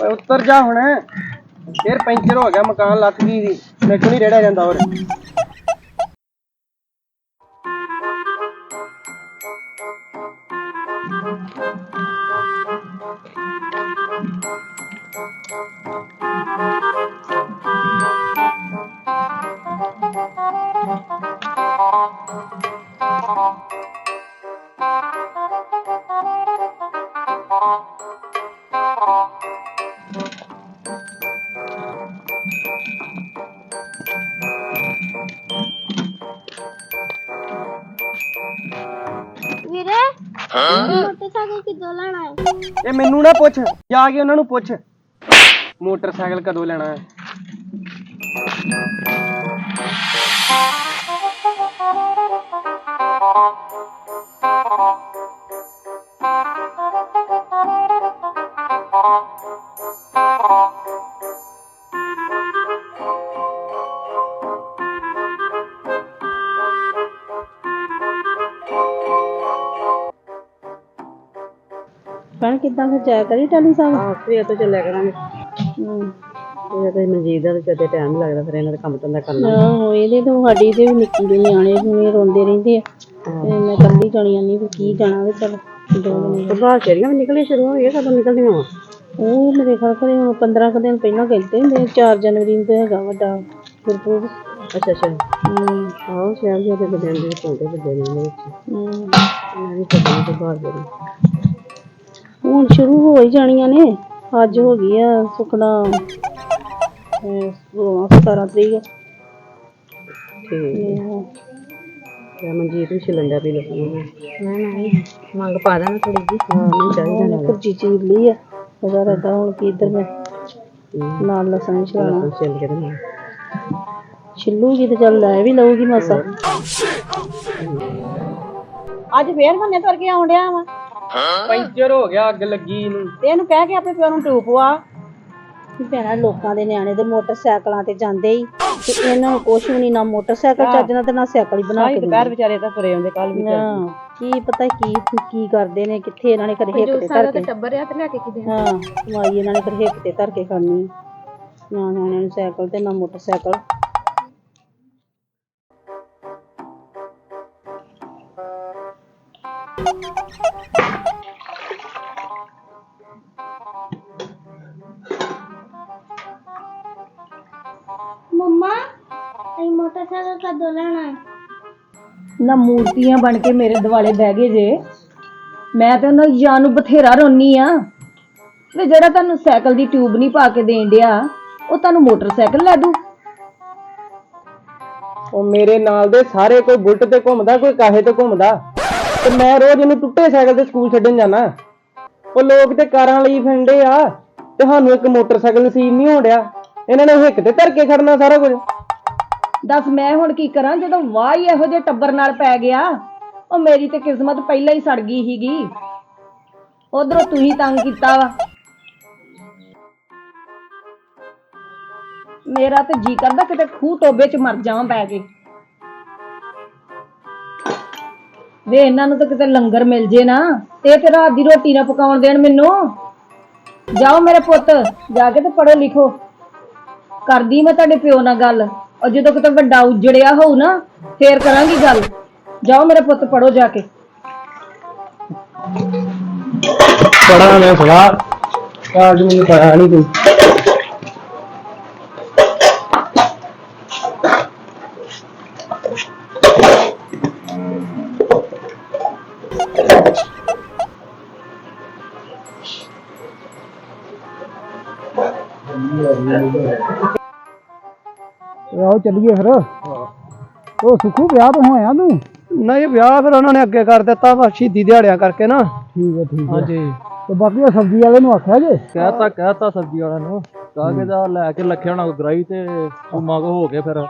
ਓਏ ਉੱਤਰ ਜਾ ਹੁਣ। ਫੇਰ ਪੈਂਚਰ ਹੋ ਗਿਆ ਮਕਾਨ ਲੱਤ ਗਈ ਦੀ ਮੈਨੂੰ ਨਹੀਂ ਰੇੜਾ ਜਾਂਦਾ ਹੋਰ। ਇਹ ਮੈਨੂੰ ਨਾ ਪੁੱਛ ਜਾ ਕੇ ਉਹਨਾਂ ਨੂੰ ਪੁੱਛ। ਮੋਟਰਸਾਈਕਲ ਕਦੋਂ ਲੈਣਾ ਹੈ? ਭੈਣ ਕਿੱਦਾਂ ਫਿਰ ਜਾਇਆ ਕਰੀ ਟਾਲੀ ਸਾਹਿਬ? ਹਾਂ ਸਵੇਰ ਤੋਂ ਚੱਲਿਆ ਕਰਾਂਗੇ। ਹੂੰ। ਇਹ ਤਾਂ ਮਨਜੀਤ ਦਾ ਤੇ ਟਾਈਮ ਲੱਗਦਾ ਫਿਰ ਇਹਨਾਂ ਦਾ ਕੰਮ ਧੰਦਾ ਕਰਨਾ। ਆਹੋ ਇਹਦੇ ਤੋਂ ਸਾਡੀ ਦੇ ਵੀ ਨਿੱਕੀ ਦੇ ਨਿਆਣੇ ਵੀ ਰੋਂਦੇ ਰਹਿੰਦੇ ਆ। ਤੇ ਮੈਂ ਕੱਲੀ ਜਾਣੀ ਆਨੀ ਵੀ ਕੀ ਜਾਣਾ ਵੀ ਚੱਲ ਦੋ ਦਿਨ। ਤੇ ਬਾਹਰ ਚੜੀਆਂ ਵੀ ਨਿਕਲੀਆਂ ਸ਼ੁਰੂ ਹੋ ਗਈਆਂ ਕਦੋਂ ਨਿਕਲਦੀਆਂ ਵਾ? ਉਹ ਮੇਰੇ ਖਿਆਲ ਕਰੇ ਹੁਣ 15 ਕੁ ਦਿਨ ਪਹਿਲਾਂ ਕਹਿੰਦੇ ਹੁੰਦੇ 4 ਜਨਵਰੀ ਨੂੰ ਤੇ ਹੈਗਾ ਵੱਡਾ ਗੁਰਪੁਰਬ। ਅੱਛਾ ਅੱਛਾ। ਹੂੰ। ਆਹੋ ਸ਼ਹਿਰ ਦੇ ਤੇ ਦਿਨ ਦੇ ਪੌਂਦੇ ਵੱਡੇ ਨੇ ਹੂੰ। ਮੈਂ ਵੀ ਤੇ ਬਾਹਰ ਜਿਹੜੀ ਹੁਣ ਸ਼ੁਰੂ ਹੋ ਹੀ ਜਾਣੀਆਂ ਨੇ। ਅੱਜ ਹੋ ਗਈ ਆ ਸੁਖਣਾ 17 ਤਰੀਕ। ਠੀਕ। ਹੈ। ਮਨਜੀਤ ਵੀ ਛਿਲੰਡਾ ਵੀ ਲੱਗਣਾ ਮੈਂ ਨਹੀਂ ਮੰਗ ਪਾ ਦੇਣਾ ਥੋੜੀ ਜੀ ਹਾਂ ਨਹੀਂ ਚਾਹੀਦਾ ਉਹਨੇ ਭੁਰਜੀ ਚੀਰ ਲਈ ਆ। ਉਹਦਾ ਰੱਦਾ ਹੁਣ ਕੀ ਇੱਧਰ ਮੈਂ ਨਾਲ ਲਸਣ ਛਲਾਣਾ ਨਾ ਛਿਲ ਕੇ ਨਾਲ ਛਿੱਲੂਗੀ ਤੇ ਚੱਲ ਲੈ ਵੀ ਲਊਗੀ ਮਸਾ। ਅੱਜ ਫੇਰ ਮੰਨੇ ਤੁਰ ਕੇ ਆਉਣ ਡਿਆ ਵਾ। ਪੈਂਚਰ ਹੋ ਗਿਆ ਅੱਗ ਲੱਗੀ ਨੂੰ ਤੇ ਇਹਨੂੰ ਕਹਿ ਕੇ ਆਪਣੇ ਪਿਓ ਨੂੰ ਟੂਪ ਵਾ ਵੀ ਭੈਣਾ ਲੋਕਾਂ ਦੇ ਨਿਆਣੇ ਦੇ ਮੋਟਰਸਾਈਕਲਾਂ ਤੇ ਜਾਂਦੇ ਹੀ। ਤੇ ਇਹਨਾਂ ਨੂੰ ਕੁਛ ਵੀ ਨਹੀਂ ਨਾ ਮੋਟਰਸਾਈਕਲ ਚੱਜ ਨਾਲ ਤੇ ਨਾ ਸਾਈਕਲ ਹੀ ਬਣਾ ਕੇ ਦਿੰਦੇ। ਦੁਪਹਿਰ ਵਿਚਾਰੇ ਤਾਂ ਤੁਰੇ ਆਉਂਦੇ ਕੱਲ ਵੀ ਹਾਂ ਕੀ ਪਤਾ ਕੀ ਕੀ ਕਰਦੇ ਨੇ ਕਿੱਥੇ ਇਹਨਾਂ ਨੇ ਕਦੇ ਹਿੱਕ ਤੇ ਧਰ ਕੇ ਟੱਬਰ ਆ ਤੇ ਲੈ ਕੇ ਕਿਦੇ ਹਾਂ ਕਮਾਈ ਇਹਨਾਂ ਨੇ ਕਦੇ ਹਿੱਕ ਤੇ ਧਰ ਕੇ ਖਾਣੀ। ਨਾ ਨਿਆਣਿਆਂ ਨੂੰ ਸਾਈਕਲ ਤੇ ਨਾ ਮੋਟਰਸਾਈਕਲ। ਕਦੋਂ ਲੈਣਾ ਹੈ ਨਾ ਮੂਰਤੀਆਂ ਬਣ ਕੇ ਮੇਰੇ ਦਿਵਾਲੇ ਬਹਿ ਗਏ ਜੇ। ਮੈਂ ਤੇ ਉਹਨਾਂ ਜਾਨ ਨੂੰ ਬਥੇਰਾ ਰੋਨੀ ਆ। ਵੀ ਜਿਹੜਾ ਤੁਹਾਨੂੰ ਸਾਈਕਲ ਦੀ ਟਿਊਬ ਨਹੀਂ ਪਾ ਕੇ ਦੇਣ ਡਿਆ ਉਹ ਤੁਹਾਨੂੰ ਮੋਟਰਸਾਈਕਲ ਲੈ ਦੂ ਉਹ ਮੇਰੇ ਨਾਲ ਦੇ ਸਾਰੇ ਕੋਈ ਬੁਲਟ ਤੇ ਘੁੰਮਦਾ ਕੋਈ ਕਾਹੇ ਤੇ ਘੁੰਮਦਾ। ਤੇ ਮੈਂ ਰੋਜ਼ ਇਹਨੂੰ ਟੁੱਟੇ ਸਾਈਕਲ ਤੇ ਸਕੂਲ ਛੱਡਣ ਜਾਣਾ। ਉਹ ਲੋਕ ਤੇ ਕਾਰਾਂ ਲਈ ਫਿਰਦੇ ਆ ਤੇ ਸਾਨੂੰ ਇੱਕ ਮੋਟਰਸਾਈਕਲ ਨਸੀਬ ਨਹੀਂ ਹੋਣ ਡਿਆ। ਇਹਨਾਂ ਨੇ ਹਿੱਕ ਤੇ ਧਰ ਕੇ ਖੜਨਾ ਸਾਰਾ ਕੁਝ। ਦੱਸ ਮੈਂ ਹੁਣ ਕੀ ਕਰਾਂ? ਜਦੋਂ ਵਾਹ ਹੀ ਇਹੋ ਜਿਹੇ ਟੱਬਰ ਨਾਲ ਪੈ ਗਿਆ, ਉਹ ਮੇਰੀ ਤੇ ਕਿਸਮਤ ਪਹਿਲਾਂ ਹੀ ਸੜ ਗਈ ਸੀਗੀ। ਉਧਰੋਂ ਤੂੰ ਹੀ ਤੰਗ ਕੀਤਾ ਵਾ। ਮੇਰਾ ਤੇ ਜੀ ਕਰਦਾ ਕਿਤੇ ਖੂਹ ਟੋਬੇ 'ਚ ਮਰ ਜਾਵਾਂ ਪੈ ਕੇ। ਵੇ, ਇਹਨਾਂ ਨੂੰ ਤਾਂ ਕਿਤੇ ਲੰਗਰ ਮਿਲ ਜੇ ਨਾ, ਤੇ ਤੇ ਰਾਤ ਦੀ ਰੋਟੀ ਨਾ ਪਕਾਉਣ ਦੇਣ ਮੈਨੂੰ। ਜਾਓ ਮੇਰੇ ਪੁੱਤ, ਜਾ ਕੇ ਤੇ ਪੜ੍ਹੋ ਲਿਖੋ। ਕਰਦੀ ਮੈਂ ਤੁਹਾਡੇ ਪਿਓ ਨਾਲ ਗੱਲ। ਔਰ ਜਦੋਂ ਕਿਤੇ ਵੱਡਾ ਉਜੜਿਆ ਹੋਊ ਨਾ, ਫੇਰ ਕਰਾਂਗੀ ਗੱਲ। ਜਾਓ ਮੇਰੇ ਪੁੱਤ ਪੜੋ ਜਾ ਕੇ। ਬੜਾ ਮੈਂ ਸੁਣਾ ਕਾਜ ਮੈਨੂੰ ਪਤਾ ਨਹੀਂ ਕੋਈ। ਆਓ ਚੱਲੀਏ ਫਿਰ। ਉਹ ਸੁਖੂ ਵਿਆਹ ਤੋਂ ਹੋਇਆ ਤੂੰ? ਨਹੀਂ ਵਿਆਹ ਫਿਰ ਉਹਨਾਂ ਨੇ ਅੱਗੇ ਕਰ ਦਿੱਤਾ ਵਾ ਸ਼ਹੀਦੀ ਦਿਹਾੜਿਆਂ ਕਰਕੇ ਨਾ। ਠੀਕ ਹੈ ਠੀਕ ਹੈ ਹਾਂਜੀ। ਤੇ ਬਾਕੀ ਉਹ ਸਬਜ਼ੀ ਵਾਲੇ ਨੂੰ ਆਖਿਆ ਜੇ? ਕਹਿਤਾ ਕਹਿਤਾ ਸਬਜ਼ੀ ਵਾਲਿਆਂ ਨੂੰ। ਕਾਗੇ ਦਾ ਲੈ ਕੇ ਲੱਖਿਆ ਹੋਣਾ ਗਰਾਈ ਤੇ ਸੁਮਾ ਕੋ ਹੋ ਕੇ ਫਿਰ।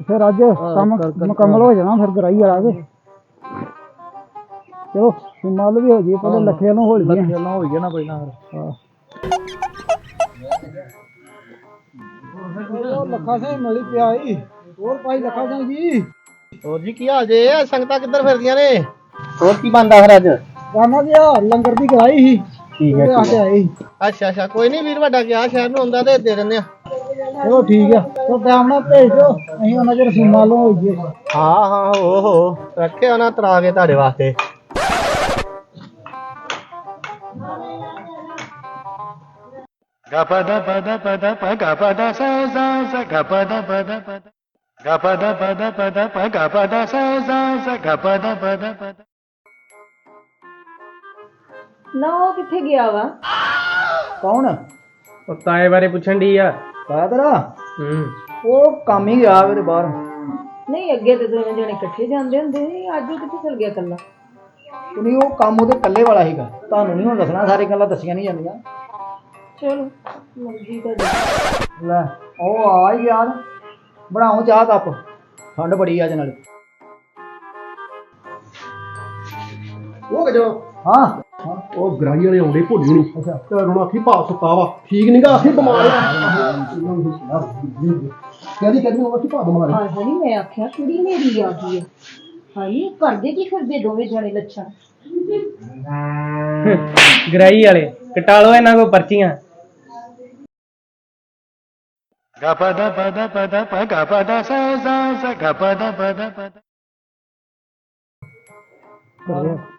ਫਿਰ ਅੱਜ ਕੰਮ ਮੁਕੰਮਲ ਹੋ ਜਾਣਾ ਫਿਰ ਗਰਾਈ ਵਾਲਾ ਕੇ ਚਲੋ ਸੁਮਾਲ ਵੀ ਹੋ ਜੀ ਪਹਿਲਾਂ ਲੱਖਿਆਂ ਨੂੰ ਹੋਲੀ ਲੱਖਿਆਂ ਨਾ ਹੋਈ ਨਾ ਪਹਿਲਾਂ ਹਾਂ। ਉਹ ਲੱਖਾ ਸਿੰਘ ਮਿਲੀ ਪਿਆ ਈ। ਹੋਰ ਭਾਈ ਲੱਖਾ ਸਿੰਘ ਜੀ ਹੋਰ ਜੀ ਕੀ ਹਾਲ ਜੇ? ਸੰਗਤਾਂ ਕਿੱਧਰ ਫਿਰਦੀਆਂ ਨੇ? ਹੋਰ ਕੀ ਬੰਦਾ ਫਿਰ ਅੱਜ? ਗਾਣਾ ਜੀ ਆਹ ਲੰਗਰ ਦੀ ਕਰਾਈ ਸੀ। ਠੀਕ। ਅੱਛਾ ਅੱਛਾ ਕੋਈ ਨਹੀਂ ਵੀਰ ਵੱਡਾ ਗਿਆ ਸ਼ਹਿਰ ਨੂੰ ਆਉਂਦਾ ਤੇ ਦੇ ਦਿੰਦੇ ਆ। ਚਲੋ ਠੀਕ ਆ। ਤੋ ਟਾਈਮ ਨਾਲ ਭੇਜ ਦਿਓ ਅਸੀਂ ਉਹਨਾਂ ਚਿਰ ਸੁਮਾਲ ਹੋਈਏ। ਹਾਂ ਹਾਂ ਹੋ ਹੋ ਰੱਖਿਆ ਉਹਨਾਂ ਤਰਾ ਕੇ ਤੁਹਾਡੇ ਵਾਸਤੇ। ਨਾ ਉਹ ਕਿੱਥੇ ਗਿਆ ਵਾ ਕੌਣ ਉਹ ਤਾਏ ਬਾਰੇ ਪੁੱਛਣ ਦੀ ਆ ਕਾ ਤੇਰਾ ਹੂੰ ਉਹ ਕੰਮ ਹੀ ਗਿਆ ਮੇਰੇ ਬਾਹਰ ਨਹੀਂ ਅੱਗੇ ਤੇ ਦੋਵੇਂ ਜਣੇ ਇਕੱਠੇ ਜਾਂਦੇ ਹੁੰਦੇ ਸੀ ਅੱਜ ਉਹ ਕਿੱਥੇ ਚਲ ਗਿਆ ਇਕੱਲਾ ਨਹੀਂ ਉਹ ਕੰਮ ਉਹਦੇ ਇਕੱਲੇ ਵਾਲਾ ਸੀਗਾ ਤੁਹਾਨੂੰ ਨਹੀਂ ਹੁਣ ਦੱਸਣਾ ਸਾਰੀ ਗੱਲਾਂ ਦੱਸੀਆਂ ਨਹੀਂ ਜਾਂਦੀਆਂ ਚਲੋ ਮਰਜ਼ੀ ਦਾ ਲੈ ਉਹ ਆ ਹੀ ਯਾਰ ਬਣਾਓ ਚਾਹ ਕੱਪ। ਠੰਡ ਬੜੀ ਅੱਜ ਨਾਲੇ। ਉਹ ਕਿ ਜੋ ਹਾਂ। ਉਹ ਗਰਾਈ ਵਾਲੇ ਆਉਂਦੇ ਭੋਲੀ ਨਹੀਂ ਅੱਛਾ। ਤੇ ਉਹਨਾਂ ਆਖੀ ਭਾਵ ਸੁੱਤਾ ਵਾ। ਠੀਕ ਨਹੀਂਗਾ ਆਖੀ ਬਿਮਾਰ ਆ। ਕਹਿੰਦੀ ਕਹਿੰਦੀ ਉਹ ਆਖੀ ਭਾਵ ਬਿਮਾਰ ਆ? ਹਾਂ ਹਣੀ ਮੈਂ ਆਖਿਆ ਕੁੜੀ ਮੇਰੀ ਆ ਗਈ ਹੈ ਹਾਈ ਕਰਦੇ ਕੀ ਫਿਰਦੇ ਦੋਵੇਂ ਜਣੇ ਲੱਛਣ? ਗਰਾਈ ਵਾਲੇ ਕਟਾ ਲਓ ਇਹਨਾਂ ਕੋ ਪਰਚੀਆਂ।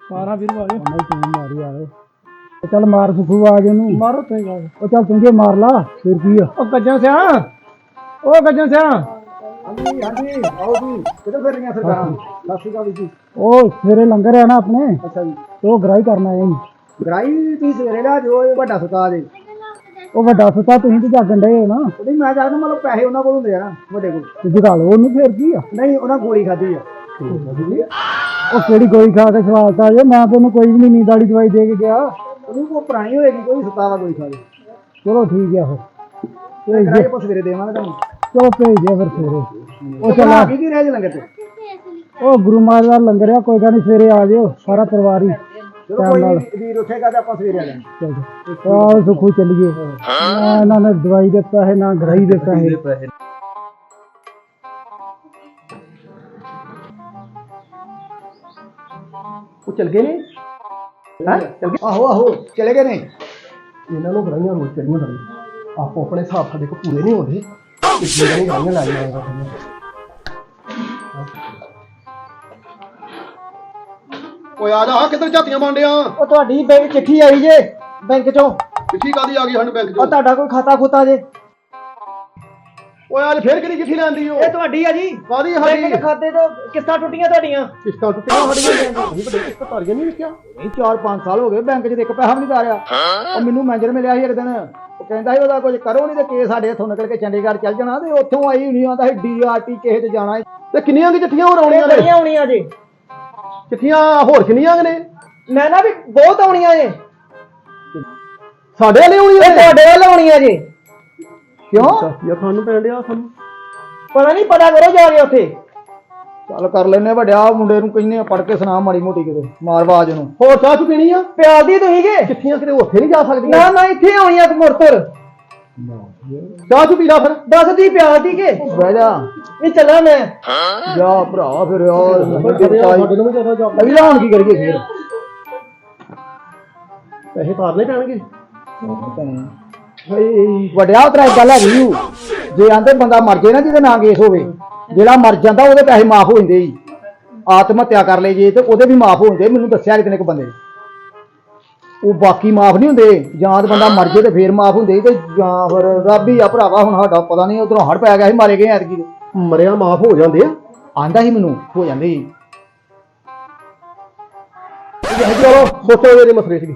ਸਾਰਾ ਵੀਰ ਵਾਲੇ। ਨਹੀਂ ਤੂੰ ਮਾਰੀ ਆਵੇ ਚੱਲ ਮਾਰ ਸੁਖੂ ਆ ਜੇ ਨੂੰ ਮਾਰੋ ਤੇ ਉਹ ਚੱਲ ਤੂੰ ਜੇ ਮਾਰ ਲਾ ਫਿਰ ਕੀ ਆ? ਉਹ ਗੱਜਾਂ ਸਿਆ। ਉਹ ਗੱਜਾਂ ਸਿਆ। ਹਾਂਜੀ ਹਾਂਜੀ ਆਓ ਜੀ। ਕਿੱਧਰ ਫਿਰ ਰਹੀਆਂ ਸਰਕਾਰਾਂ ਸਤਿ ਸ਼੍ਰੀ ਅਕਾਲ ਜੀ। ਉਹ ਸਵੇਰੇ ਲੰਗਰ ਆ ਨਾ ਆਪਣੇ। ਅੱਛਾ ਜੀ। ਤੇ ਉਹ ਗ੍ਰਾਈ ਕਰਨਾ ਹੈ ਜੀ ਗ੍ਰਾਈ ਤੁਸੀਂ ਸਵੇਰੇ ਲਾ ਜੋ ਵੱਡਾ ਸੁਤਾ ਜੇ ਉਹ ਵੱਡਾ ਸੁਤਾ ਤੁਸੀਂ ਤੇ ਜਾਗਣ ਡਏ ਹੋ ਨਾ। ਨਹੀਂ ਮੈਂ ਜਾਗਦਾ ਮਤਲਬ ਪੈਸੇ ਉਹਨਾਂ ਕੋਲ ਹੁੰਦੇ ਆ ਨਾ ਵੱਡੇ ਕੋਲ। ਤੇ ਜਗਾ ਲਓ ਉਹਨੂੰ ਫਿਰ ਕੀ ਆ? ਨਹੀਂ ਉਹਨਾਂ ਗੋਲੀ ਖਾਧੀ ਆ। ਉਹ ਕਿਹੜੀ ਗੋਲੀ ਖਾ ਕੇ ਸਵਾਲ ਤਾਂ ਜੇ ਮੈਂ ਤੈਨੂੰ ਕੋਈ ਵੀ ਨਹੀਂ ਨੀਂਦ ਵਾਲੀ ਦਵਾਈ ਦੇ ਕੇ ਗਿਆ। ਉਹਨੂੰ ਕੋ ਪੁਰਾਣੀ ਹੋਏਗੀ ਕੋਈ ਸਤਾਵਾ ਗੋਲੀ ਖਾ ਦੇ ਚਲੋ ਠੀਕ ਆ ਫਿਰ। ਭੇਜ ਦੇ ਆਪਾਂ ਸਵੇਰੇ ਦੇਵਾਂਗੇ ਤੁਹਾਨੂੰ। ਚਲੋ ਭੇਜ ਦੇ ਫਿਰ ਸਵੇਰੇ। ਉਹ ਚਲਾ ਕੀ ਕੀ ਰਹਿ ਲੰਗਰ ਤੇ? ਉਹ ਗੁਰੂ ਮਹਾਰਾਜ ਦਾ ਲੰਗਰ ਆ ਕੋਈ ਗੱਲ ਨਹੀਂ ਸਵੇਰੇ ਆ ਜਿਓ ਸਾਰਾ ਪਰਿਵਾਰ ਹੀ। ਚਲੋ ਕੋਈ ਵੀਰ ਉੱਠੇਗਾ ਤੇ ਆਪਾਂ ਸਵੇਰੇ ਆ ਜਾਵਾਂਗੇ ਚਲੋ। ਆਹ ਸੁਖੂ ਚੱਲੀਏ। ਨਾ ਇਹਨਾਂ ਨੇ ਦਵਾਈ ਦਿੱਤਾ ਹੈ ਨਾ ਗਰਾਈ ਦਿੱਤਾ ਹੈ ਉਹ ਚਲ ਗਏ ਨੇ? ਹੈਂ? ਆਹੋ ਆਹੋ ਚਲੇ ਗਏ ਨੇ। ਇਹਨਾਂ ਨੂੰ ਗਰਾਈਆਂ ਰੋਜ਼ ਚੜੀਆਂ ਕਰੀ ਆਪੋ ਆਪਣੇ ਹਿਸਾਬ ਸਾਡੇ ਕੋ ਪੂਰੇ ਨਹੀਂ ਹੁੰਦੇ ਗਰਾਈਆਂ ਲਾਈਆਂ ਓਏ ਆ ਜਾ ਕਿੱਧਰ ਝਾਤੀਆਂ ਮੰਡਿਆ ਉਹ ਤੁਹਾਡੀ ਬੈਂਕ ਚਿੱਠੀ ਆਈ ਜੇ ਬੈਂਕ ਚੋਂ। ਚਿੱਠੀ ਕਾਦੀ ਆ ਗਈ ਸਾਨੂੰ ਬੈਂਕ ਉਹ ਚੋਂ ਤੁਹਾਡਾ ਕੋਈ ਖਾਤਾ ਖੁਤਾ ਜੇ। ਓਏ ਅੱਜ ਫੇਰ ਕਿਹੜੀ ਚਿੱਠੀ ਲੈਂਦੀ ਓ? ਇਹ ਤੁਹਾਡੀ ਆ ਜੀ। ਕਾਦੀ ਬੈਂਕ ਸਾਡੀ? ਦੇ ਖਾਤੇ ਤੋਂ ਕਿਸ਼ਤਾਂ ਟੁੱਟੀਆਂ ਤੁਹਾਡੀਆਂ। ਕਿਸ਼ਤਾਂ ਟੁੱਟੀਆਂ ਸਾਡੀਆਂ? ਅਸੀਂ ਵੱਡੇ ਕਿਸ਼ਤਾਂ ਤਾਰੀਆਂ ਨਹੀਂ ਵੇਖਿਆ ਨਹੀਂ 4-5 ਸਾਲ ਹੋ ਗਏ ਬੈਂਕ 'ਚ ਤੇ ਇੱਕ ਪੈਸਾ ਵੀ ਨਹੀਂ ਤਾਰਿਆ ਉਹ ਮੈਨੂੰ ਮੈਨੇਜਰ ਮਿਲਿਆ ਸੀ ਇੱਕ ਦਿਨ। ਉਹ ਕਹਿੰਦਾ ਸੀ ਉਹਦਾ ਕੁਝ ਕਰੋ ਨਹੀਂ ਤੇ ਕੇਸ ਸਾਡੇ ਇੱਥੋਂ ਨਿਕਲ ਕੇ ਚੰਡੀਗੜ੍ਹ ਚੱਲ ਜਾਣਾ ਤੇ ਉੱਥੋਂ ਆਈ ਹੁਣੀ ਆਂਦਾ ਸੀ ਡੀਆਰਟੀ ਕਿਸੇ ਤੇ ਜਾਣਾ ਹੈ ਤੇ ਕਿੰਨੀਆਂ ਕੀ ਚਿੱਠੀਆਂ ਹੋਰ ਆਉਣੀਆਂ ਨੇ? ਬੜੀਆਂ ਆਉਣੀਆਂ ਜੇ। ਚਿੱਠੀਆਂ ਹੋਰ ਕਿੰਨੀਆਂ ਕੁ ਨੇ ਮੈਂ ਨਾ ਵੀ ਬਹੁਤ ਆਉਣੀਆਂ ਜੇ। ਸਾਡੇ ਵਾਲੇ ਆਉਣੀਆਂ ਨੇ। ਤੁਹਾਡੇ ਵੱਲ ਆਉਣੀਆਂ ਜੇ। ਕਿਉਂ? ਯਾ ਖਾਣ ਪੈਣ ਡਿਆ ਸਾਨੂੰ? ਪਤਾ ਨਹੀਂ ਪਤਾ ਕਰੋ ਜਾ ਕੇ ਉੱਥੇ। ਚੱਲ ਕਰ ਲੈਨੇ ਵੱਡਿਆ ਮੁੰਡੇ ਨੂੰ ਕਹਿੰਨੇ ਆ ਪੜ ਕੇ ਸੁਣਾ ਮਾੜੀ ਮੋਟੀ ਕਿਤੇ ਮਾਰਵਾਜ ਨੂੰ। ਹੋਰ ਚਾਹ ਚੁ ਪੀਣੀ ਆ? ਪਿਆਦੀ ਤੁਸੀਂ ਕੇ? ਚਿੱਠੀਆਂ ਕਿਤੇ ਉੱਥੇ ਨਹੀਂ ਜਾ ਸਕਦੀਆਂ। ਨਾ ਨਾ ਇੱਥੇ ਆਉਣੀਆਂ ਤੇ ਮੁਰਤਰ ਚਾਹ ਚੁ ਪੀ ਲਾ ਫਿਰ। ਦੱਸ ਦੀ ਪਿਆਦੀ ਕੇ? ਬਹਿ ਜਾ। ਇਹ ਚੱਲਾਂ ਮੈਂ। ਜਾ ਭਰਾ ਫਿਰ ਯਾਰ। ਅਗਲਾ ਹੁਣ ਕੀ ਕਰੀਏ ਫਿਰ? ਪੈਸੇ ਤਾਰਨੇ ਪੈਣਗੇ ਵੱਡਿਆ ਉਤਰਾ ਗੱਲ ਹੈਗੀ ਓ। ਜੇ ਆਂਦੇ ਬੰਦਾ ਮਰ ਜੇ ਨਾ ਜਿਹਦੇ ਨਾਂ ਕੇਸ ਹੋਵੇ ਜਿਹੜਾ ਮਰ ਜਾਂਦਾ ਉਹਦੇ ਪੈਸੇ ਮਾਫ ਹੋ ਜਾਂਦੇ ਜੀ। ਆਤਮ ਹੱਤਿਆ ਕਰ ਲਈ ਜੇ ਤੇ ਉਹਦੇ ਵੀ ਮਾਫ ਹੋ ਜਾਂਦੇ। ਮੈਨੂੰ ਦੱਸਿਆ ਕਿਤੇ ਇੱਕ ਬੰਦੇ ਨੇ। ਉਹ ਬਾਕੀ ਮਾਫ ਨਹੀਂ ਹੁੰਦੇ ਜਾਂ ਤਾਂ ਬੰਦਾ ਮਰ ਜੇ ਤੇ ਫੇਰ ਮਾਫ ਹੁੰਦੇ ਤੇ ਜਾਂ ਫਿਰ ਰੱਬ ਹੀ ਆ ਭਰਾਵਾ ਹੁਣ ਸਾਡਾ ਪਤਾ ਨਹੀਂ ਉਧਰੋਂ ਹੜ ਪੈ ਗਿਆ ਸੀ ਮਾਰੇ ਗਏ ਐਤਕੀ ਦੇ ਮਰਿਆ ਮਾਫ ਹੋ ਜਾਂਦੇ ਆ। ਆਂਦਾ ਸੀ ਮੈਨੂੰ ਹੋ ਜਾਂਦੇ ਸੀ। ਚਲੋ ਸੋਚੋ ਇਹਦੇ ਮਸਲੇ ਵੀ